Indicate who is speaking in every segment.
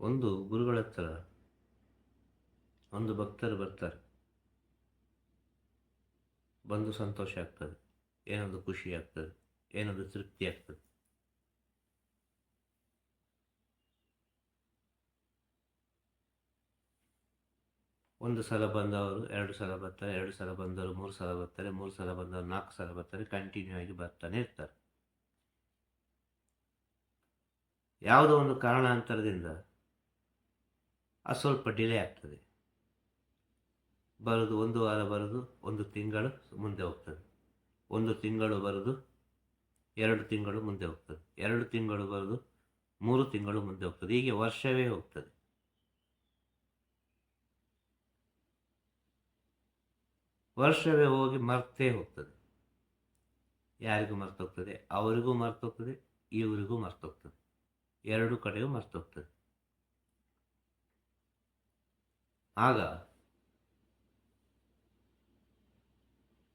Speaker 1: ಒಂದು ಗುರುಗಳ ಹತ್ರ ಒಂದು ಭಕ್ತರು ಬರ್ತಾರೆ. ಬಂದು ಸಂತೋಷ ಆಗ್ತದೆ. ಏನೊಂದು ಖುಷಿ ಆಗ್ತದೆ? ಏನೊಂದು ತೃಪ್ತಿ ಆಗ್ತದೆ? ಒಂದು ಸಲ ಬಂದವರು, ಎರಡು ಸಲ ಬರ್ತಾರೆ, ಎರಡು ಸಲ ಬಂದವರು, ಮೂರು ಸಲ ಬರ್ತಾರೆ, ಮೂರು ಸಲ ಬಂದವರು, ನಾಲ್ಕು ಸಲ ಬರ್ತಾರೆ ಕಂಟಿನ್ಯೂ ಆಗಿ ಬರ್ತಾನೆ ಇರ್ತಾರೆ. ಯಾವುದೋ ಒಂದು ಕಾರಣಾಂತರದಿಂದ ಅದು ಸ್ವಲ್ಪ ಡಿಲೇ ಆಗ್ತದೆ. ಬರೋದು ಒಂದು ವಾರ ಬರೋದು, ಒಂದು ತಿಂಗಳು ಮುಂದೆ ಹೋಗ್ತದೆ. ಒಂದು ತಿಂಗಳು ಬರೋದು, ಎರಡು ತಿಂಗಳು ಮುಂದೆ ಹೋಗ್ತದೆ. ಎರಡು ತಿಂಗಳು ಬರೋದು, ಮೂರು ತಿಂಗಳು ಮುಂದೆ ಹೋಗ್ತದೆ. ಹೀಗೆ ವರ್ಷವೇ ಹೋಗ್ತದೆ. ವರ್ಷವೇ ಹೋಗಿ ಮರ್ತೇ ಹೋಗ್ತದೆ. ಯಾರಿಗೂ ಮರ್ತೋಗ್ತದೆ? ಅವರಿಗೂ ಮರ್ತೋಗ್ತದೆ, ಇವರಿಗೂ ಮರ್ತೋಗ್ತದೆ. ಎರಡು ಕಡೆಗೂ ಮರ್ತೋಗ್ತದೆ. ಆಗ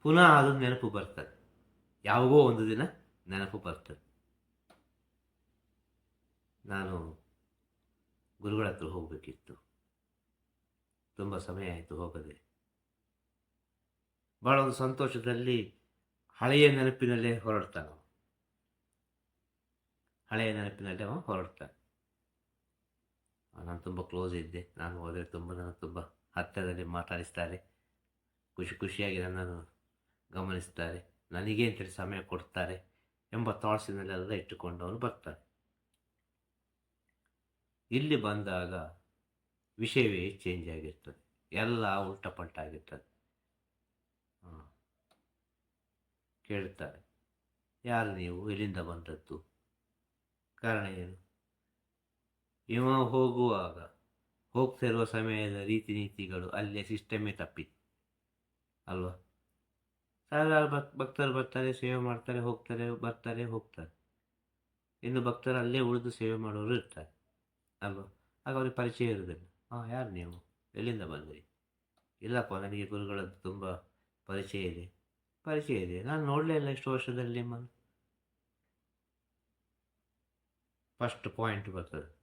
Speaker 1: ಪುನಃ ಅದು ನೆನಪು ಬರ್ತದೆ. ಯಾವಾಗೋ ಒಂದು ದಿನ ನೆನಪು ಬರ್ತದೆ. ನಾನು ಗುರುಗಳ ಹತ್ರ ಹೋಗಬೇಕಿತ್ತು. ತುಂಬ ಸಮಯ ಆಯಿತು ಹೋಗದೆ. ಭಾಳ ಒಂದು ಸಂತೋಷದಲ್ಲಿ ಹಳೆಯ ನೆನಪಿನಲ್ಲೇ ಹೊರಡ್ತಾನೆ ಹಳೆಯ ನೆನಪಿನಲ್ಲೇ ಅವನು ಹೊರಡ್ತಾನೆ. ನಾನು ತುಂಬ ಕ್ಲೋಸ್ ಇದ್ದೆ. ನಾನು ಹೋದರೆ ತುಂಬ ನನ್ನ ತುಂಬ ಹತ್ತಿರದಲ್ಲಿ ಮಾತಾಡಿಸ್ತಾರೆ. ಖುಷಿ, ಖುಷಿಯಾಗಿ ನನ್ನನ್ನು ಗಮನಿಸ್ತಾರೆ. ನನಗೆ ಅಂತೇಳಿ ಸಮಯ ಕೊಡ್ತಾರೆ ಎಂಬ ಥಾಟ್ಸಿನಲ್ಲೆಲ್ಲ ಇಟ್ಟುಕೊಂಡು ಅವನು ಬರ್ತಾರೆ. ಇಲ್ಲಿ ಬಂದಾಗ ವಿಷಯವೇ ಚೇಂಜ್ ಆಗಿರ್ತದೆ. ಎಲ್ಲ ಉಲ್ಟ ಪಲ್ಟ ಆಗಿರ್ತದೆ. ಹಾಂ ಕೇಳ್ತಾರೆ. ಯಾರು ನೀವು? ಇಲ್ಲಿಂದ ಬಂದದ್ದು? ಕಾರಣ ಏನು? ಇವ ಹೋಗುವಾಗ ಹೋಗ್ತಿರುವ ಸಮಯದ ರೀತಿ ನೀತಿಗಳು ಅಲ್ಲೇ ಸಿಸ್ಟಮೇ ತಪ್ಪಿತ್ತು ಅಲ್ವಾ? ಸಾವಿರಾರು ಭಕ್, ಭಕ್ತರು ಬರ್ತಾರೆ, ಸೇವೆ ಮಾಡ್ತಾರೆ, ಹೋಗ್ತಾರೆ, ಬರ್ತಾರೆ, ಹೋಗ್ತಾರೆ. ಇನ್ನು ಭಕ್ತರು ಅಲ್ಲೇ ಉಳಿದು ಸೇವೆ ಮಾಡೋರು ಇರ್ತಾರೆ. ಅಲ್ವಾ? ಆಗ ಅವ್ರಿಗೆ ಪರಿಚಯ ಇರೋದಿಲ್ಲ ಹಾಂ ಯಾರು ನೀವು? ಎಲ್ಲಿಂದ ಬಂದ್ರಿ? ಇಲ್ಲಪ್ಪ, ನನಗೆ ಗುರುಗಳದ್ದು ತುಂಬ ಪರಿಚಯ ಇದೆ. ಪರಿಚಯ ಇದೆ. ನಾನು ನೋಡಲೇ ಇಲ್ಲ ಇಷ್ಟು ವರ್ಷದಲ್ಲಿ ನಿಮ್ಮನ್ನು. ಫಸ್ಟ್ ಪಾಯಿಂಟ್ ಬರ್ತದೆ.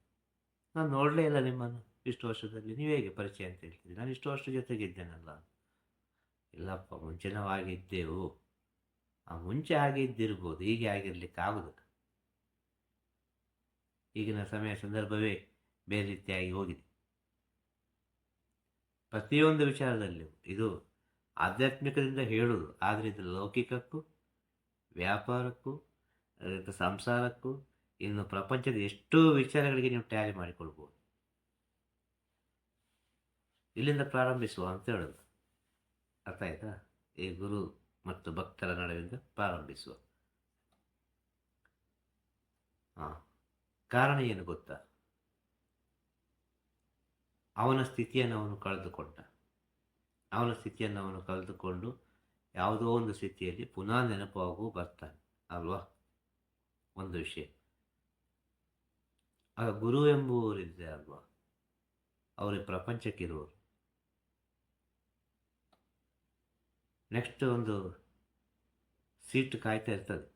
Speaker 1: ನಾನು ನೋಡಲೇ ಇಲ್ಲ ನಿಮ್ಮನ್ನು ಇಷ್ಟು ವರ್ಷದಲ್ಲಿ. ನೀವು ಹೇಗೆ ಪರಿಚಯ ಅಂತ ಹೇಳ್ತೀರಿ ನಾನು ಇಷ್ಟು ವರ್ಷ ಜೊತೆಗಿದ್ದೇನಲ್ಲ. ಇಲ್ಲಪ್ಪ, ಮುಂಚೆ ಆ ಮುಂಚೆ ಹಾಗೆ ಇದ್ದಿರ್ಬೋದು ಹೀಗೆ ಆಗಿರ್ಲಿಕ್ಕೆ ಆಗುದಿಲ್ಲ. ಈಗಿನ ಸಮಯ ಸಂದರ್ಭವೇ ಬೇರೆ ರೀತಿಯಾಗಿ ಹೋಗಿದೆ. ಪ್ರತಿಯೊಂದು ವಿಚಾರದಲ್ಲಿಯೂ ಇದು ಆಧ್ಯಾತ್ಮಿಕದಿಂದ ಹೇಳುವುದು. ಆದರೆ ಇದು ಲೌಕಿಕಕ್ಕೂ, ವ್ಯಾಪಾರಕ್ಕೂ ಸಂಸಾರಕ್ಕೂ ಇನ್ನು ಪ್ರಪಂಚದ ಎಷ್ಟೋ ವಿಚಾರಗಳಿಗೆ ನೀವು ಟ್ಯಾಲಿ ಮಾಡಿಕೊಳ್ಬೋದು. ಇಲ್ಲಿಂದ ಪ್ರಾರಂಭಿಸುವ ಅಂತ ಹೇಳೋದು. ಅರ್ಥ ಆಯ್ತಾ? ಈ ಗುರು ಮತ್ತು ಭಕ್ತರ ನಡುವಿಂದ ಪ್ರಾರಂಭಿಸುವ. ಹಾಂ ಕಾರಣ ಏನು ಗೊತ್ತಾ? ಅವನ ಸ್ಥಿತಿಯನ್ನು ಅವನು ಕಳೆದುಕೊಂಡ. ಅವನ ಸ್ಥಿತಿಯನ್ನು ಅವನು ಕಳೆದುಕೊಂಡು ಯಾವುದೋ ಒಂದು ಸ್ಥಿತಿಯಲ್ಲಿ ಪುನಃ ನೆನಪಾಗೂ ಬರ್ತಾನೆ. ಅಲ್ವಾ? ಒಂದು ವಿಷಯ. ಆಗ ಗುರು ಎಂಬುವರಿದ್ದೆ ಅಲ್ವಾ ಅವರೇ ಪ್ರಪಂಚಕ್ಕಿರುವರು. ನೆಕ್ಸ್ಟ್ ಒಂದು ಸೀಟ್ ಕಾಯ್ತಾ ಇರ್ತದೆ.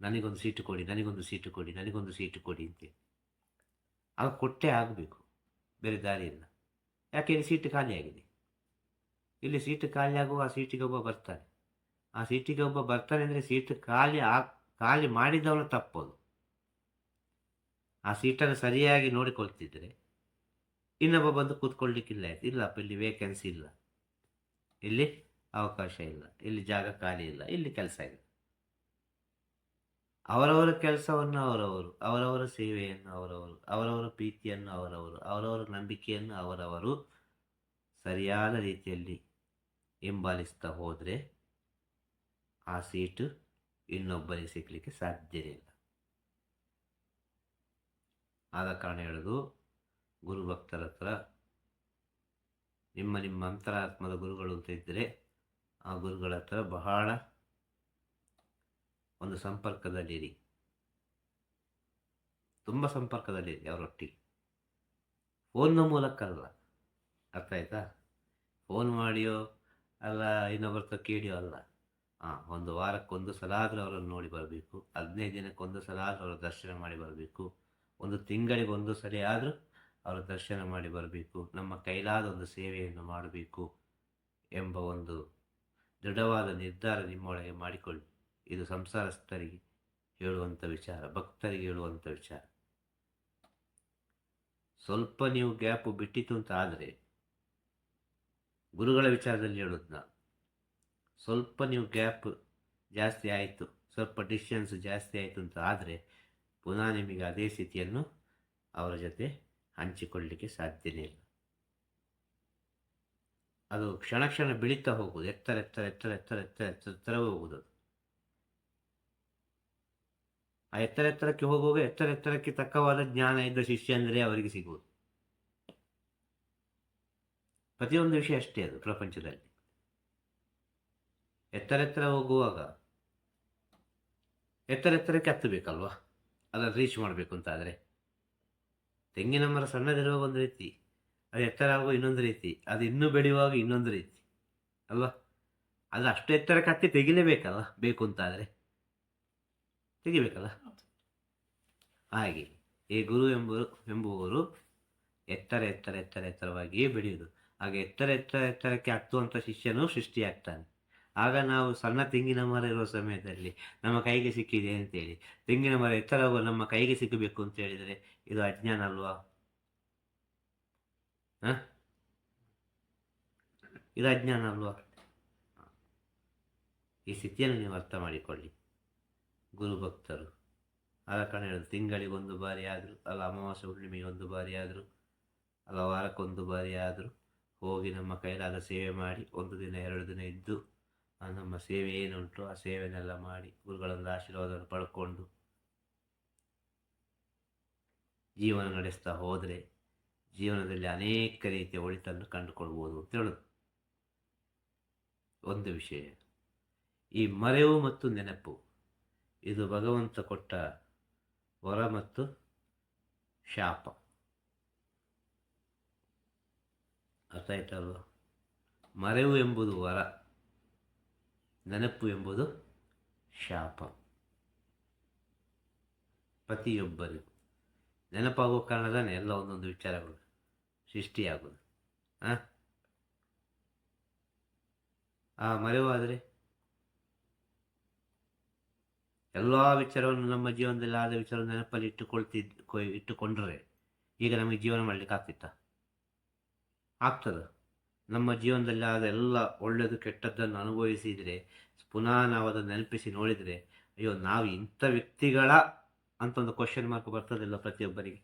Speaker 1: ನನಗೊಂದು ಸೀಟು ಕೊಡಿ, ನನಗೊಂದು ಸೀಟು ಕೊಡಿ, ನನಗೊಂದು ಸೀಟು ಕೊಡಿ ಅಂತ. ಆಗ ಕೊಟ್ಟೇ ಆಗಬೇಕು ಬೇರೆ ದಾರಿ ಇಲ್ಲ ಯಾಕೆ ಇಲ್ಲಿ ಸೀಟ್ ಖಾಲಿಯಾಗಿದೆ? ಇಲ್ಲಿ ಸೀಟು ಖಾಲಿ ಆ ಸೀಟಿಗೆ ಒಬ್ಬ ಬರ್ತಾನೆ. ಆ ಸೀಟಿಗೆ ಒಬ್ಬ ಬರ್ತಾನೆ ಅಂದರೆ ಸೀಟ್ ಖಾಲಿ ಆ, ಖಾಲಿ ಮಾಡಿದವನು ತಪ್ಪೋದು. ಆ ಸೀಟನ್ನು ಸರಿಯಾಗಿ ನೋಡಿಕೊಳ್ತಿದ್ರೆ ಇನ್ನೊಬ್ಬ ಬಂದು ಕೂತ್ಕೊಳ್ಳಿಕ್ಕಿಲ್ಲ ಆಯ್ತು. ಇಲ್ಲಪ್ಪ ಇಲ್ಲಿ ವೇಕೆನ್ಸಿ ಇಲ್ಲ. ಇಲ್ಲಿ ಅವಕಾಶ ಇಲ್ಲ. ಇಲ್ಲಿ ಜಾಗ ಖಾಲಿ ಇಲ್ಲ. ಇಲ್ಲಿ ಕೆಲಸ ಇಲ್ಲ. ಅವರವರ ಕೆಲಸವನ್ನು ಅವರವರು, ಅವರವರ ಸೇವೆಯನ್ನು ಅವರವರು, ಅವರವರ ಪ್ರೀತಿಯನ್ನು ಅವರವರು, ಅವರವರ ನಂಬಿಕೆಯನ್ನು ಅವರವರು ಸರಿಯಾದ ರೀತಿಯಲ್ಲಿ ಹಿಂಬಾಲಿಸ್ತಾ ಹೋದರೆ ಆ ಸೀಟು ಇನ್ನೊಬ್ಬರಿಗೆ ಸಿಗಲಿಕ್ಕೆ ಸಾಧ್ಯವೇ ಇಲ್ಲ. ಆದ ಕಾರಣ ಹೇಳೋದು, ಗುರು ಭಕ್ತರ ಹತ್ರ ನಿಮ್ಮ ನಿಮ್ಮ ಅಂತರಾತ್ಮದ ಗುರುಗಳು ಅಂತ ಇದ್ದರೆ ಆ ಗುರುಗಳ ಹತ್ರ ಬಹಳ ಒಂದು ಸಂಪರ್ಕದಲ್ಲಿರಿ ತುಂಬ ಸಂಪರ್ಕದಲ್ಲಿರಿ ಅವರೊಟ್ಟಿಗೆ. ಫೋನ್ನ ಮೂಲಕ ಅಲ್ಲ. ಅರ್ಥ ಆಯ್ತಾ? ಫೋನ್ ಮಾಡಿಯೋ ಅಲ್ಲ ಇನ್ನೊಬ್ಬರ ಕೇಳಿಯೋ ಅಲ್ಲ. ಹಾಂ ಒಂದು ವಾರಕ್ಕೊಂದು ಸಲ ಆದರೂ ಅವರನ್ನು ನೋಡಿ ಬರಬೇಕು. ಹದಿನೈದು ದಿನಕ್ಕೊಂದು ಸಲ ಆದರೂ ಅವರ ದರ್ಶನ ಮಾಡಿ ಬರಬೇಕು. ಒಂದು ತಿಂಗಳಿಗೆ ಒಂದು ಸರಿ ಆದರೂ ಅವರ ದರ್ಶನ ಮಾಡಿ ಬರಬೇಕು, ನಮ್ಮ ಕೈಲಾದ ಒಂದು ಸೇವೆಯನ್ನು ಮಾಡಬೇಕು ಎಂಬ ಒಂದು ದೃಢವಾದ ನಿರ್ಧಾರ ನಿಮ್ಮೊಳಗೆ ಮಾಡಿಕೊಳ್ಳಿ. ಇದು ಸಂಸಾರಸ್ಥರಿಗೆ ಹೇಳುವಂಥ ವಿಚಾರ, ಭಕ್ತರಿಗೆ ಹೇಳುವಂಥ ವಿಚಾರ. ಸ್ವಲ್ಪ ನೀವು ಗ್ಯಾಪು ಬಿಟ್ಟಿತು ಅಂತ ಆದರೆ ಗುರುಗಳ ವಿಚಾರದಲ್ಲಿ ಹೇಳೋದು ನಾನು. ಸ್ವಲ್ಪ ನೀವು ಗ್ಯಾಪ್ ಜಾಸ್ತಿ ಆಯಿತು, ಸ್ವಲ್ಪ ಡಿಸ್ಟೆನ್ಸ್ ಜಾಸ್ತಿ ಆಯಿತು ಅಂತ ಆದರೆ ಪುನಃ ನಿಮಗೆ ಅದೇ ಸ್ಥಿತಿಯನ್ನು ಅವರ ಜೊತೆ ಹಂಚಿಕೊಳ್ಳಲಿಕ್ಕೆ ಸಾಧ್ಯನೇ ಇಲ್ಲ. ಅದು ಕ್ಷಣ ಕ್ಷಣ ಬೆಳೀತಾ ಹೋಗುವುದು, ಎತ್ತರ ಎತ್ತರ ಎತ್ತರ ಎತ್ತರ ಎತ್ತರ ಎತ್ತರ ಎತ್ತರ ಹೋಗುವುದು ಅದು. ಆ ಎತ್ತರ, ಎತ್ತರಕ್ಕೆ ಹೋಗುವಾಗ ಎತ್ತರ, ಎತ್ತರಕ್ಕೆ ತಕ್ಕವಾದ ಜ್ಞಾನ ಇದ್ದ ಶಿಷ್ಯ ಅಂದರೆ ಅವರಿಗೆ ಸಿಗುವುದು. ಪ್ರತಿಯೊಂದು ವಿಷಯ ಅಷ್ಟೇ ಅದು ಪ್ರಪಂಚದಲ್ಲಿ. ಎತ್ತರ ಎತ್ತರ ಹೋಗುವಾಗ ಎತ್ತರ, ಎತ್ತರಕ್ಕೆ ಹತ್ತಬೇಕಲ್ವಾ? ಅದನ್ನು ರೀಚ್ ಮಾಡಬೇಕು ಅಂತ ಆದರೆ ತೆಂಗಿನ ಮರ ಸಣ್ಣದಿರುವಾಗ ಒಂದು ರೀತಿ, ಅದು ಎತ್ತರ ಆಗುವ ಇನ್ನೊಂದು ರೀತಿ, ಅದು ಇನ್ನೂ ಬೆಳೆಯುವಾಗ ಇನ್ನೊಂದು ರೀತಿ, ಅಲ್ವಾ? ಅದು ಅಷ್ಟು ಎತ್ತರ ಕತ್ತಿ ತೆಗಿಲೇಬೇಕಲ್ಲ ಬೇಕು ಅಂತ ಆದರೆ ತೆಗಿಬೇಕಲ್ಲ? ಹಾಗೆ ಈ ಗುರು ಎಂಬ ಎಂಬುವರು ಎತ್ತರ ಎತ್ತರ ಎತ್ತರ, ಎತ್ತರವಾಗಿಯೇ ಬೆಳೆಯುವುದು ಹಾಗೆ ಎತ್ತರ ಎತ್ತರ, ಎತ್ತರಕ್ಕೆ ಹತ್ತುವಂಥ ಶಿಷ್ಯನು ಸೃಷ್ಟಿಯಾಗ್ತಾನೆ. ಆಗ ನಾವು ಸಣ್ಣ ತೆಂಗಿನ ಮರ ಇರುವ ಸಮಯದಲ್ಲಿ ನಮ್ಮ ಕೈಗೆ ಸಿಕ್ಕಿದೆ ಅಂತೇಳಿ. ತೆಂಗಿನ ಮರ ಎತ್ತರವು ನಮ್ಮ ಕೈಗೆ ಸಿಕ್ಕಬೇಕು ಅಂತ ಹೇಳಿದರೆ ಇದು ಅಜ್ಞಾನ ಅಲ್ವಾ? ಇದು ಅಜ್ಞಾನ ಅಲ್ವಾ? ಈ ಸ್ಥಿತಿಯನ್ನು ನೀವು ಅರ್ಥ ಮಾಡಿಕೊಳ್ಳಿ. ಗುರುಭಕ್ತರು ಆದ ಕಾರಣ ಹೇಳೋದು ತಿಂಗಳಿಗೊಂದು ಬಾರಿ ಆದರೂ, ಅಲ್ಲ ಅಮಾವಾಸ್ಯ ಹುಣ್ಣಿಮೆಗೆ ಒಂದು ಬಾರಿ ಆದರೂ, ಅಲ್ಲ ವಾರಕ್ಕೊಂದು ಬಾರಿ ಆದರೂ ಹೋಗಿ ನಮ್ಮ ಕೈಲಾದ ಸೇವೆ ಮಾಡಿ ಒಂದು ದಿನ, ಎರಡು ದಿನ ಇದ್ದು ನಮ್ಮ ಸೇವೆ ಏನುಂಟು ಆ ಸೇವೆನೆಲ್ಲ ಮಾಡಿ ಗುರುಗಳೊಂದು ಆಶೀರ್ವಾದವನ್ನು ಪಡ್ಕೊಂಡು ಜೀವನ ನಡೆಸ್ತಾ ಹೋದರೆ ಜೀವನದಲ್ಲಿ ಅನೇಕ ರೀತಿಯ ಒಳಿತನ್ನು ಕಂಡುಕೊಳ್ಬೋದು ಅಂತ ಹೇಳೋದು. ಒಂದು ವಿಷಯ. ಈ ಮರೆವು ಮತ್ತು ನೆನಪು, ಇದು ಭಗವಂತ ಕೊಟ್ಟ ವರ ಮತ್ತು ಶಾಪ. ಅರ್ಥ ಆಯ್ತಲ್ವ ಮರೆವು ಎಂಬುದು ವರ. ನೆನಪು ಎಂಬುದು ಶಾಪ. ಪ್ರತಿಯೊಬ್ಬರಿಗೂ ನೆನಪಾಗುವ ಕಾರಣದಾನೆ ಎಲ್ಲ ಒಂದೊಂದು ವಿಚಾರಗಳು ಸೃಷ್ಟಿಯಾಗೋದು ಆ? ಆ ಮರೆವಾದರೆ ಎಲ್ಲ ವಿಚಾರವನ್ನು ನಮ್ಮ ಜೀವನದಲ್ಲಿ ಆದ ವಿಚಾರ ನೆನಪಲ್ಲಿ ಇಟ್ಟುಕೊಳ್ತಿದ್ದು ಇಟ್ಟುಕೊಂಡ್ರೆ ಈಗ ನಮಗೆ ಜೀವನ ಮಾಡಲಿಕ್ಕೆ ಆಗ್ತಿತ್ತ? ಆಗ್ತದ. ನಮ್ಮ ಜೀವನದಲ್ಲಿ ಆದ ಎಲ್ಲ ಒಳ್ಳೆಯದು ಕೆಟ್ಟದ್ದನ್ನು ಅನುಭವಿಸಿದರೆ, ಪುನಃ ನಾವು ಅದನ್ನು ನೆನಪಿಸಿ ನೋಡಿದರೆ, ಅಯ್ಯೋ, ನಾವು ಇಂಥ ವ್ಯಕ್ತಿಗಳ ಅಂತ ಒಂದು ಕ್ವಶನ್ ಮಾರ್ಕ್ ಬರ್ತದಿಲ್ಲ ಪ್ರತಿಯೊಬ್ಬರಿಗೆ?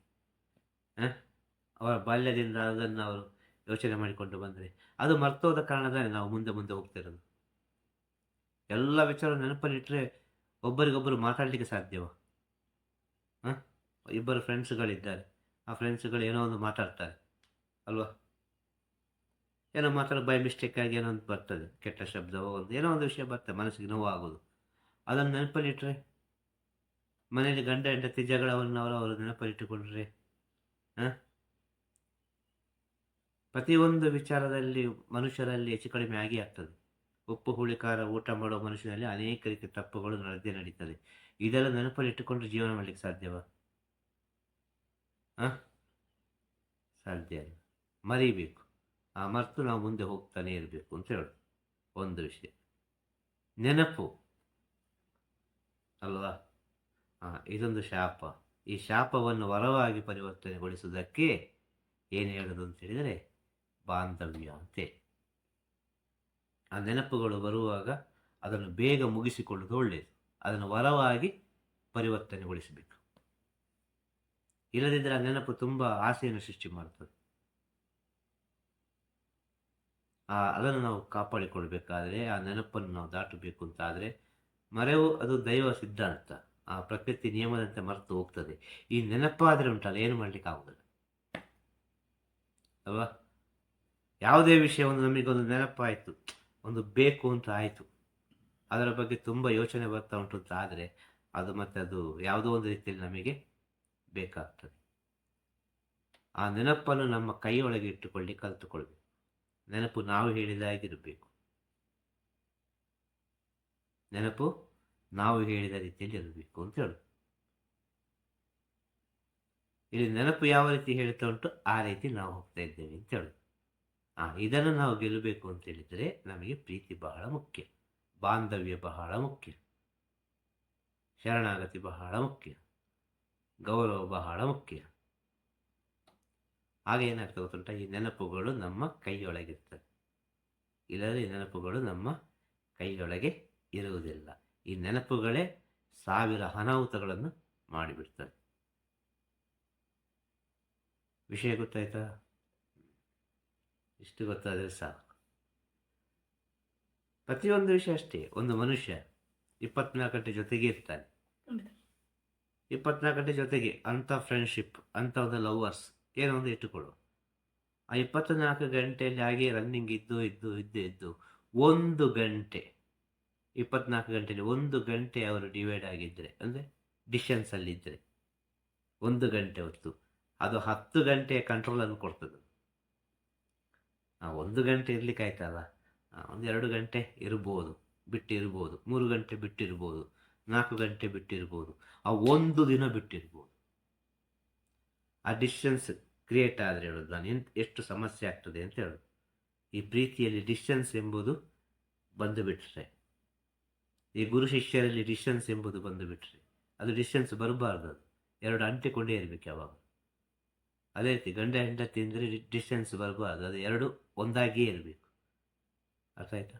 Speaker 1: ಅವರ ಬಾಲ್ಯದಿಂದ ಅದನ್ನು ಅವರು ಯೋಚನೆ ಮಾಡಿಕೊಂಡು ಬಂದರೆ, ಅದು ಮರ್ತೋದ ಕಾರಣದಲ್ಲಿ ನಾವು ಮುಂದೆ ಮುಂದೆ ಹೋಗ್ತಿರೋದು ಎಲ್ಲ ವಿಚಾರ ನೆನಪಲ್ಲಿಟ್ಟರೆ ಒಬ್ಬರಿಗೊಬ್ಬರು ಮಾತಾಡಲಿಕ್ಕೆ ಸಾಧ್ಯವ? ಹಾಂ? ಇಬ್ಬರು ಫ್ರೆಂಡ್ಸ್ಗಳಿದ್ದಾರೆ ಆ ಫ್ರೆಂಡ್ಸ್ಗಳು ಏನೋ ಒಂದು ಮಾತಾಡ್ತಾರೆ. ಅಲ್ವಾ? ಏನೋ ಮಾತಾಡೋ ಬೈ ಮಿಸ್ಟೇಕಾಗಿ ಏನೋ ಒಂದು ಬರ್ತದೆ, ಕೆಟ್ಟ ಶಬ್ದವೋ ಒಂದು ಏನೋ ಒಂದು ವಿಷಯ ಬರ್ತದೆ, ಮನಸ್ಸಿಗೆ ನೋವು ಆಗೋದು ಅದನ್ನು ನೆನಪಲ್ಲಿಟ್ಟರೆ ಮನೆಯಲ್ಲಿ ಗಂಡ, ಹೆಂಡತಿ ಜಗಳವನ್ನು ಅವರು ಅವರು ನೆನಪಲ್ಲಿಟ್ಟುಕೊಂಡ್ರೆ, ಹಾಂ? ಪ್ರತಿಯೊಂದು ವಿಚಾರದಲ್ಲಿ ಮನುಷ್ಯರಲ್ಲಿ ಹೆಚ್ಚು ಕಡಿಮೆ ಆಗಿ ಆಗ್ತದೆ. ಉಪ್ಪು, ಹುಳಿ, ಖಾರ, ಊಟ ಮಾಡೋ ಮನುಷ್ಯನಲ್ಲಿ ಅನೇಕ ರೀತಿಯ ತಪ್ಪುಗಳು ನಡೆದೇ ನಡೀತದೆ. ಇದೆಲ್ಲ ನೆನಪಲ್ಲಿಟ್ಟುಕೊಂಡು ಜೀವನ ಮಾಡಲಿಕ್ಕೆ ಸಾಧ್ಯವಾ? ಹಾಂ? ಸಾಧ್ಯ ಅಲ್ಲ. ಮರಿಬೇಕು. ಮರೆತು ನಾವು ಮುಂದೆ ಹೋಗ್ತಾನೆ ಇರಬೇಕು ಅಂತ ಹೇಳೋದು ಒಂದು ವಿಷಯ. ನೆನಪು. ಅಲ್ವಾ? ಹಾಂ ಇದೊಂದು ಶಾಪ. ಈ ಶಾಪವನ್ನು ವರವಾಗಿ ಪರಿವರ್ತನೆಗೊಳಿಸುವುದಕ್ಕೆ ಏನು ಹೇಳೋದು ಅಂತ ಹೇಳಿದರೆ ಬಾಂಧವ್ಯ ಅಂತೆ. ಆ ನೆನಪುಗಳು ಬರುವಾಗ ಅದನ್ನು ಬೇಗ ಮುಗಿಸಿಕೊಳ್ಳುವುದು ಒಳ್ಳೆಯದು. ಅದನ್ನು ವರವಾಗಿ ಪರಿವರ್ತನೆಗೊಳಿಸಬೇಕು. ಇಲ್ಲದಿದ್ದರೆ ಆ ನೆನಪು ತುಂಬ ಆಸೆಯನ್ನು ಸೃಷ್ಟಿ ಮಾಡುತ್ತದೆ ಆ ಅದನ್ನು ನಾವು ಕಾಪಾಡಿಕೊಳ್ಬೇಕಾದ್ರೆ, ಆ ನೆನಪನ್ನು ನಾವು ದಾಟಬೇಕು ಅಂತಾದರೆ ಮರೆವು ಅದು ದೈವ ಸಿದ್ಧಾಂತ. ಆ ಪ್ರಕೃತಿ ನಿಯಮದಂತೆ ಮರೆತು ಹೋಗ್ತದೆ. ಈ ನೆನಪಾದರೆ ಉಂಟಲ್ಲ, ಏನು ಮಾಡಲಿಕ್ಕೆ ಆಗೋದಿಲ್ಲ ಅಲ್ವಾ? ಯಾವುದೇ ವಿಷಯ ಒಂದು ನಮಗೊಂದು ನೆನಪಾಯಿತು, ಒಂದು ಬೇಕು ಅಂತ ಆಯಿತು. ಅದರ ಬಗ್ಗೆ ತುಂಬ ಯೋಚನೆ ಬರ್ತಾ ಉಂಟು ಅಂತ ಆದರೆ, ಅದು ಮತ್ತೆ ಅದು ಯಾವುದೋ ಒಂದು ರೀತಿಯಲ್ಲಿ ನಮಗೆ ಬೇಕಾಗ್ತದೆ. ಆ ನೆನಪನ್ನು ನಮ್ಮ ಕೈಯೊಳಗೆ ಇಟ್ಟುಕೊಳ್ಳಿ, ಕಲಿತುಕೊಳ್ಬೇಕು. ನೆನಪು ನಾವು ಹೇಳಿದ ಹಾಗಿರಬೇಕು ನೆನಪು ನಾವು ಹೇಳಿದ ರೀತಿಯಲ್ಲಿ ಇರಬೇಕು ಅಂತ ಹೇಳು. ಇಲ್ಲಿ ನೆನಪು ಯಾವ ರೀತಿ ಹೇಳ್ತಾ ಉಂಟು ಆ ರೀತಿ ನಾವು ಹೋಗ್ತಾ ಇದ್ದೇವೆ ಅಂತ ಹೇಳು. ಆ, ಇದನ್ನು ನಾವು ಗೆಲ್ಲಬೇಕು ಅಂತ ಹೇಳಿದರೆ ನಮಗೆ ಪ್ರೀತಿ ಬಹಳ ಮುಖ್ಯ. ಬಾಂಧವ್ಯ ಬಹಳ ಮುಖ್ಯ. ಶರಣಾಗತಿ ಬಹಳ ಮುಖ್ಯ. ಗೌರವ ಬಹಳ ಮುಖ್ಯ. ಆಗ ಏನಾಗ್ತದೆ ಗೊತ್ತುಂಟ? ಈ ನೆನಪುಗಳು ನಮ್ಮ ಕೈಯೊಳಗಿರ್ತದೆ. ಇಲ್ಲದ್ರೆ ಈ ನೆನಪುಗಳು ನಮ್ಮ ಕೈಯೊಳಗೆ ಇರುವುದಿಲ್ಲ. ಈ ನೆನಪುಗಳೇ ಸಾವಿರ ಅನಾಹುತಗಳನ್ನು ಮಾಡಿಬಿಡ್ತವೆ ವಿಷಯ ಗೊತ್ತಾಯ್ತಾ? ಇಷ್ಟು ಗೊತ್ತಾದರೆ ಸಾಕು. ಪ್ರತಿಯೊಂದು ವಿಷಯ ಅಷ್ಟೇ. ಒಂದು ಮನುಷ್ಯ ಇಪ್ಪತ್ನಾಲ್ಕು ಗಂಟೆ ಜೊತೆಗೆ ಇರ್ತಾನೆ. ಇಪ್ಪತ್ನಾಲ್ಕು ಗಂಟೆ ಜೊತೆಗೆ ಅಂಥ ಫ್ರೆಂಡ್ಶಿಪ್ ಅಂಥ ಒಂದು ಲವರ್ಸ್ ಏನೋ ಒಂದು ಇಟ್ಟುಕೊಳ್ಳು ಆ ಇಪ್ಪತ್ನಾಲ್ಕು ಗಂಟೆಯಲ್ಲಿ ಹಾಗೆ ರನ್ನಿಂಗ್ ಇದ್ದು ಇದ್ದು ಇದ್ದು ಇದ್ದು ಒಂದು ಗಂಟೆ ಇಪ್ಪತ್ನಾಲ್ಕು ಗಂಟೆಯಲ್ಲಿ ಒಂದು ಗಂಟೆ ಅವರು ಡಿವೈಡ್ ಆಗಿದ್ದರೆ ಅಂದರೆ ಡಿಸ್ಟೆನ್ಸಲ್ಲಿದ್ದರೆ ಒಂದು ಗಂಟೆ ಹೊತ್ತು, ಅದು ಹತ್ತು ಗಂಟೆಯ ಕಂಟ್ರೋಲನ್ನು ಕೊಡ್ತದೆ. ಒಂದು ಗಂಟೆ ಇರ್ಲಿಕ್ಕೆ ಆಯ್ತಲ್ಲ? ಒಂದು ಎರಡು ಗಂಟೆ ಇರ್ಬೋದು, ಬಿಟ್ಟಿರ್ಬೋದು, ಮೂರು ಗಂಟೆ ಬಿಟ್ಟಿರ್ಬೋದು, ನಾಲ್ಕು ಗಂಟೆ ಬಿಟ್ಟಿರ್ಬೋದು, ಆ ಒಂದು ದಿನ ಬಿಟ್ಟಿರ್ಬೋದು. ಆ ಕ್ರಿಯೇಟ್ ಆದರೆ ಹೇಳೋದು ನಾನು ಎಂತ, ಎಷ್ಟು ಸಮಸ್ಯೆ ಆಗ್ತದೆ ಅಂತ ಹೇಳೋದು ಈ ಪ್ರೀತಿಯಲ್ಲಿ ಡಿಸ್ಟೆನ್ಸ್ ಎಂಬುದು ಬಂದು ಬಿಟ್ಟರೆ ಈ ಗುರು ಶಿಷ್ಯರಲ್ಲಿ ಡಿಸ್ಟೆನ್ಸ್ ಎಂಬುದು ಬಂದು ಬಿಟ್ಟರೆ ಅದು ಡಿಸ್ಟೆನ್ಸ್ ಬರಬಾರ್ದು ಅದು. ಎರಡು ಅಂಟಿಕೊಂಡೇ ಇರಬೇಕು ಯಾವಾಗ. ಅದೇ ರೀತಿ ಗಂಡ ಹೆಂಡತಿ ಅಂದರೆ ಡಿಸ್ಟೆನ್ಸ್ ಬರಬಾರ್ದು, ಅದು ಎರಡು ಒಂದಾಗಿಯೇ ಇರಬೇಕು. ಅರ್ಥ ಆಯ್ತಾ?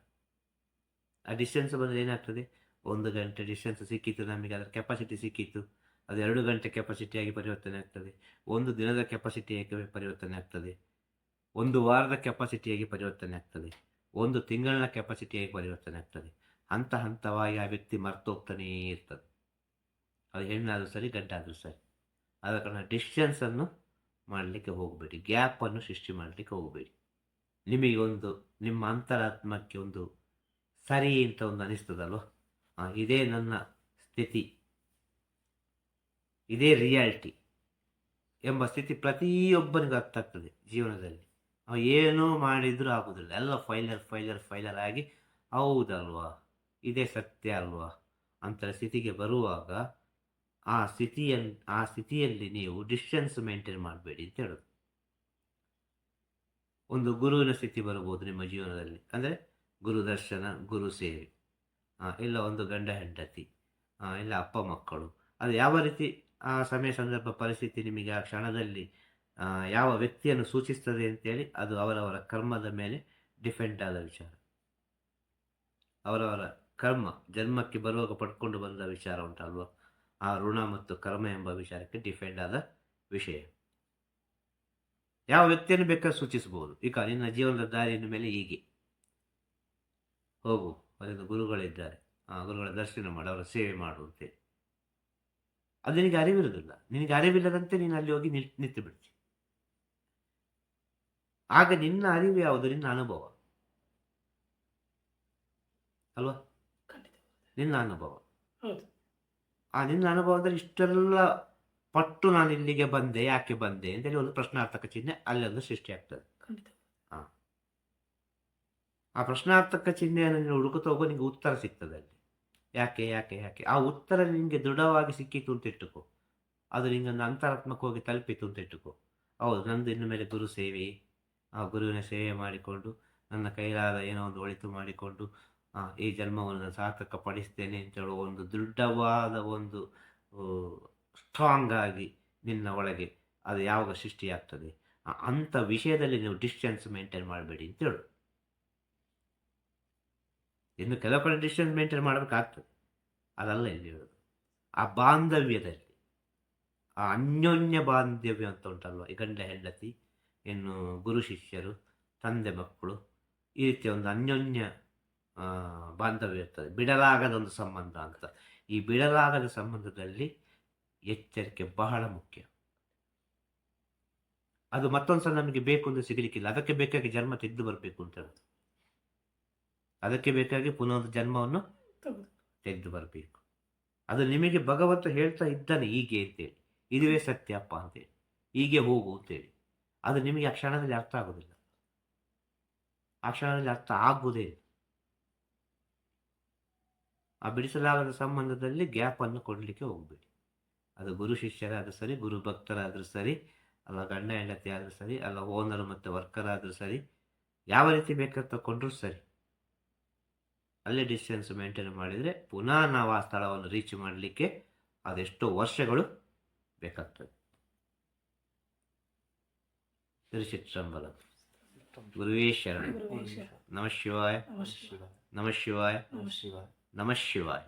Speaker 1: ಆ ಡಿಸ್ಟೆನ್ಸ್ ಬಂದರೆ ಏನಾಗ್ತದೆ? ಒಂದು ಗಂಟೆ ಡಿಸ್ಟೆನ್ಸ್ ಸಿಕ್ಕಿತ್ತು ನಮಗೆ, ಅದರ ಕೆಪಾಸಿಟಿ ಸಿಕ್ಕಿತ್ತು. ಅದು ಎರಡು ಗಂಟೆ ಕೆಪಾಸಿಟಿಯಾಗಿ ಪರಿವರ್ತನೆ ಆಗ್ತದೆ. ಒಂದು ದಿನದ ಕೆಪಾಸಿಟಿಯಾಗಿ ಪರಿವರ್ತನೆ ಆಗ್ತದೆ. ಒಂದು ವಾರದ ಕೆಪಾಸಿಟಿಯಾಗಿ ಪರಿವರ್ತನೆ ಆಗ್ತದೆ. ಒಂದು ತಿಂಗಳಿನ ಕೆಪಾಸಿಟಿಯಾಗಿ ಪರಿವರ್ತನೆ ಆಗ್ತದೆ. ಹಂತ ಹಂತವಾಗಿ ಆ ವ್ಯಕ್ತಿ ಮರ್ತೋಗ್ತಾನೇ ಇರ್ತದೆ. ಅದು ಹೆಣ್ಣಾದರೂ ಸರಿ ಗಂಟಾದರೂ ಸರಿ. ಆದ ಕಾರಣ ಡಿಸ್ಟೆನ್ಸನ್ನು ಮಾಡಲಿಕ್ಕೆ ಹೋಗಬೇಡಿ. ಗ್ಯಾಪನ್ನು ಸೃಷ್ಟಿ ಮಾಡಲಿಕ್ಕೆ ಹೋಗಬೇಡಿ. ನಿಮಗೆ ಒಂದು ನಿಮ್ಮ ಅಂತರಾತ್ಮಕ್ಕೆ ಒಂದು ಸರಿ ಅಂತ ಒಂದು ಅನಿಸ್ತದಲ್ವ? ಇದೇ ನನ್ನ ಸ್ಥಿತಿ. ಇದೇ ರಿಯಾಲಿಟಿ ಎಂಬ ಸ್ಥಿತಿ ಪ್ರತಿಯೊಬ್ಬನಿಗೂ ಅರ್ಥ ಆಗ್ತದೆ ಜೀವನದಲ್ಲಿ. ಅವ ಏನೂ ಮಾಡಿದರೂ ಆಗೋದಿಲ್ಲ. ಎಲ್ಲ ಫೈಲರ್ ಫೈಲರ್ ಫೈಲರ್ ಆಗಿ ಹೌದಲ್ವಾ? ಇದೇ ಸತ್ಯ ಅಲ್ವಾ? ಅಂತ ಸ್ಥಿತಿಗೆ ಬರುವಾಗ ಆ ಸ್ಥಿತಿಯನ್ನು ಆ ಸ್ಥಿತಿಯಲ್ಲಿ ನೀವು ಡಿಸ್ಟೆನ್ಸ್ ಮೇಂಟೈನ್ ಮಾಡಬೇಡಿ ಅಂತ ಹೇಳೋದು. ಒಂದು ಗುರುವಿನ ಸ್ಥಿತಿ ಬರ್ಬೋದು ನಿಮ್ಮ ಜೀವನದಲ್ಲಿ. ಅಂದರೆ ಗುರು ದರ್ಶನ, ಗುರು ಸೇವೆ ಇಲ್ಲ ಒಂದು ಗಂಡ ಹೆಂಡತಿ ಇಲ್ಲ ಅಪ್ಪ ಮಕ್ಕಳು. ಅದು ಯಾವ ರೀತಿ ಆ ಸಮಯ ಸಂದರ್ಭ ಪರಿಸ್ಥಿತಿ ನಿಮಗೆ ಆ ಕ್ಷಣದಲ್ಲಿ ಯಾವ ವ್ಯಕ್ತಿಯನ್ನು ಸೂಚಿಸ್ತದೆ ಅಂತೇಳಿ ಅದು ಅವರವರ ಕರ್ಮದ ಮೇಲೆ ಡಿಫೆಂಡ್ ಆದ ವಿಚಾರ. ಅವರವರ ಕರ್ಮ ಜನ್ಮಕ್ಕೆ ಬರುವಾಗ ಪಡ್ಕೊಂಡು ಬಂದ ವಿಚಾರ ಉಂಟಲ್ವ? ಆ ಋಣ ಮತ್ತು ಕರ್ಮ ಎಂಬ ವಿಚಾರಕ್ಕೆ ಡಿಫೆಂಡ್ ಆದ ವಿಷಯ. ಯಾವ ವ್ಯಕ್ತಿಯನ್ನು ಬೇಕಾದ್ರೆ ಸೂಚಿಸಬಹುದು. ಈಗ ನಿನ್ನ ಜೀವನದ ದಾರಿಯ ಮೇಲೆ ಹೀಗೆ. ಹೋಗು ಅದರಿಂದ ಗುರುಗಳಿದ್ದಾರೆ. ಆ ಗುರುಗಳ ದರ್ಶನ ಮಾಡು, ಅವರ ಸೇವೆ ಮಾಡು ಅಂತೇಳಿ. ಅದು ನಿನಗೆ ಅರಿವಿರುವುದಿಲ್ಲ. ನಿನಗೆ ಅರಿವಿಲ್ಲದಂತೆ ನೀನು ಅಲ್ಲಿ ಹೋಗಿ ನಿಲ್ ನಿಂತು ಬಿಡ್ತಿ ಆಗ ನಿನ್ನ ಅರಿವು ಯಾವುದು? ನಿನ್ನ ಅನುಭವ. ಅಲ್ವಾ? ನಿನ್ನ ಅನುಭವ. ಆ ನಿನ್ನ ಅನುಭವದಲ್ಲಿ ಇಷ್ಟೆಲ್ಲ ಪಟ್ಟು ನಾನು ಇಲ್ಲಿಗೆ ಬಂದೆ ಯಾಕೆ ಬಂದೆ ಅಂತೇಳಿ ಒಂದು ಪ್ರಶ್ನಾರ್ಥಕ ಚಿಹ್ನೆ ಅಲ್ಲೊಂದು ಸೃಷ್ಟಿಯಾಗ್ತದೆ
Speaker 2: ಆಗ್ತದೆ.
Speaker 1: ಆ. ಪ್ರಶ್ನಾರ್ಥಕ ಚಿಹ್ನೆಯನ್ನು ನೀನು ಹುಡುಕುತ್ತ ಹೋಗೋ ನಿಮಗೆ ಉತ್ತರ ಸಿಗ್ತದೆ ಅಲ್ಲಿ. ಯಾಕೆ ಯಾಕೆ ಯಾಕೆ? ಆ ಉತ್ತರ ನಿಮಗೆ ದೃಢವಾಗಿ ಸಿಕ್ಕಿತು ಅಂತ ಇಟ್ಟುಕೋ. ಅದು ನಿಂಗೊಂದು ಅಂತರಾತ್ಮಕವಾಗಿ ತಲುಪಿತು ಅಂತ ಇಟ್ಟುಕೋ. ಹೌದು, ನಂದು ಇನ್ನು ಮೇಲೆ ಗುರು ಸೇವೆ. ಆ ಗುರುವಿನ ಸೇವೆ ಮಾಡಿಕೊಂಡು, ನನ್ನ ಕೈಲಾದ ಏನೋ ಒಂದು ಒಳಿತು ಮಾಡಿಕೊಂಡು ಈ ಜನ್ಮವನ್ನು ನಾನು ಸಾರ್ಥಕ ಪಡಿಸ್ತೇನೆ ಅಂತ ಹೇಳುವ ಒಂದು ದೃಢವಾದ ಒಂದು ಸ್ಟ್ರಾಂಗ್ ಆಗಿ ನಿನ್ನ ಒಳಗೆ ಅದು ಯಾವಾಗ ಸೃಷ್ಟಿಯಾಗ್ತದೆ? ಅಂಥ ವಿಷಯದಲ್ಲಿ ನೀವು ಡಿಸ್ಟೆನ್ಸ್ ಮೇಂಟೈನ್ ಮಾಡಬೇಡಿ ಅಂತ ಹೇಳು. ಇನ್ನು ಕೆಲವು ಕಡೆ ಡಿಸ್ಟೆನ್ಸ್ ಮೇಂಟೈನ್ ಮಾಡಬೇಕಾಗ್ತದೆ. ಅದಲ್ಲ ಇಲ್ಲಿ ಆ ಬಾಂಧವ್ಯದಲ್ಲಿ, ಆ ಅನ್ಯೋನ್ಯ ಬಾಂಧವ್ಯ ಅಂತ ಉಂಟಲ್ವ? ಈ ಗಂಡ ಹೆಂಡತಿ, ಇನ್ನು ಗುರು ಶಿಷ್ಯರು, ತಂದೆ ಮಕ್ಕಳು, ಈ ರೀತಿಯ ಒಂದು ಅನ್ಯೋನ್ಯ ಬಾಂಧವ್ಯ ಇರ್ತದೆ. ಬಿಡಲಾಗದ ಒಂದು ಸಂಬಂಧ ಅಂತ. ಈ ಬಿಡಲಾಗದ ಸಂಬಂಧದಲ್ಲಿ ಎಚ್ಚರಿಕೆ ಬಹಳ ಮುಖ್ಯ. ಅದು ಮತ್ತೊಂದು ಸಲ ನಮಗೆ ಬೇಕು ಅಂತ ಸಿಗಲಿಕ್ಕಿಲ್ಲ. ಅದಕ್ಕೆ ಬೇಕಾಗಿ ಜನ್ಮ ತೆಗೆದು ಬರಬೇಕು ಅಂತ ಹೇಳೋದು. ಅದಕ್ಕೆ ಬೇಕಾಗಿ ಪುನಃ ಒಂದು ಜನ್ಮವನ್ನು ತೆಗೆದು ಬರಬೇಕು ಅದು ನಿಮಗೆ ಭಗವಂತ ಹೇಳ್ತಾ ಇದ್ದಾನೆ ಹೀಗೆ ಅಂತೇಳಿ. ಇದುವೇ ಸತ್ಯಪ್ಪ ಅಂತೇಳಿ. ಹೀಗೆ ಹೋಗು ಅಂತೇಳಿ. ಅದು ನಿಮಗೆ ಆ ಕ್ಷಣದಲ್ಲಿ ಅರ್ಥ ಆಗೋದಿಲ್ಲ. ಆ ಕ್ಷಣದಲ್ಲಿ ಅರ್ಥ ಆಗುವುದೇ ಆ ಬಿಡಿಸಲಾಗದ ಸಂಬಂಧದಲ್ಲಿ ಗ್ಯಾಪನ್ನು ಕೊಡಲಿಕ್ಕೆ ಹೋಗಬೇಡಿ. ಅದು ಗುರು ಶಿಷ್ಯರಾದರೂ ಸರಿ ಗುರು ಭಕ್ತರಾದರೂ ಸರಿ ಅಲ್ಲ ಗಂಡ ಹೆಂಡತಿ ಆದರೂ ಸರಿ ಅಲ್ಲ ಓನರ್ ಮತ್ತು ವರ್ಕರ್ ಆದರೂ ಸರಿ ಯಾವ ರೀತಿ ಬೇಕಾದ ತಗೊಂಡ್ರೂ ಸರಿ. ಅಲ್ಲೇ ಡಿಸ್ಟೆನ್ಸ್ ಮೇಂಟೈನ್ ಮಾಡಿದರೆ ಪುನಃ ನಾವು ಆ ಸ್ಥಳವನ್ನು ರೀಚ್ ಮಾಡಲಿಕ್ಕೆ ಅದೆಷ್ಟೋ ವರ್ಷಗಳು ಬೇಕಾಗ್ತದೆ. ತಿರುಚಿತ್ರಂಬಲ ಗುರುವೇ ಶರಣ. ನಮಃ ಶಿವಾಯ.
Speaker 2: ನಮಃ ಶಿವಾಯ.
Speaker 1: ನಮಃ ಶಿವಾಯ.
Speaker 2: ನಮಃ ಶಿವಾಯ.